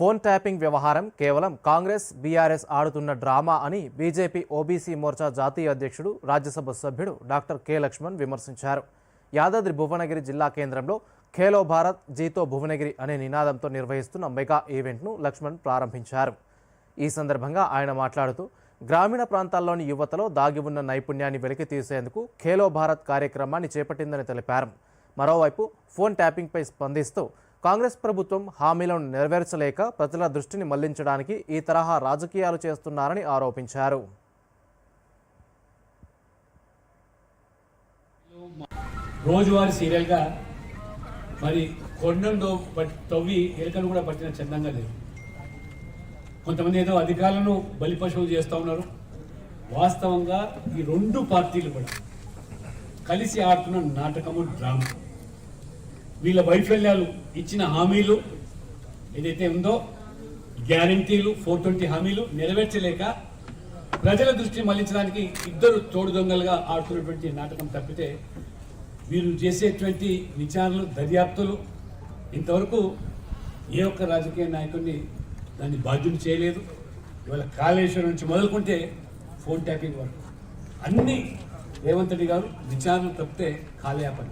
Phone tapping వ్యవహారం కేవలం Congress BRS ఆడుతున్న డ్రామా అని బీజేపీ ఓబీసీ మోర్చా జాతీయ అధ్యక్షుడు రాజ్యసభ సభ్యుడు డాక్టర్ కె లక్ష్మణ్ విమర్శించారు. యాదాద్రి భువనగిరి జిల్లా కేంద్రంలో ఖేలో భారత్ జీతో భువనగిరి అనే నినాదంతో నిర్వహిస్తున్న మెగా ఈవెంట్ను లక్ష్మణ్ ప్రారంభించారు. ఈ సందర్భంగా ఆయన మాట్లాడుతూ గ్రామీణ ప్రాంతాల్లోని యువతలో దాగి ఉన్న నైపుణ్యాన్ని వెలికి తీసేందుకు ఖేలో భారత్ కార్యక్రమాన్ని చేపట్టిందని తెలిపారు. మరోవైపు ఫోన్ ట్యాపింగ్పై స్పందిస్తూ కాంగ్రెస్ ప్రభుత్వం హామీలను నెరవేర్చలేక ప్రజల దృష్టిని మళ్ళించడానికి ఈ తరహా రాజకీయాలు చేస్తున్నారని ఆరోపించారు. రోజువారీ సీరియల్గా మరి కొండను తవ్వి ఎలుకను కూడా పట్టిన చందంగా లేదు. కొంతమంది ఏదో అధికారులను బలిపశువులు చేస్తూ ఉన్నారు. వాస్తవంగా ఈ రెండు పార్టీలు కూడా కలిసి ఆడుతున్న నాటకము డ్రామా. వీళ్ళ వైఫల్యాలు ఇచ్చిన హామీలు ఏదైతే ఉందో గ్యారంటీలు ఫోర్ ట్వంటీ హామీలు నెరవేర్చలేక ప్రజల దృష్టిని మళ్ళించడానికి ఇద్దరు తోడు దొంగలుగా ఆడుతున్నటువంటి నాటకం తప్పితే వీరు చేసేటువంటి విచారణలు దర్యాప్తులు ఇంతవరకు ఏ ఒక్క రాజకీయ నాయకుడిని దాన్ని బాధ్యులు చేయలేదు. ఇవాళ కాళేశ్వరం నుంచి మొదలుకుంటే ఫోన్ ట్యాపింగ్ వరకు. అన్ని రేవంత్ రెడ్డి గారు విచారణ తప్పితే కాలయాపన.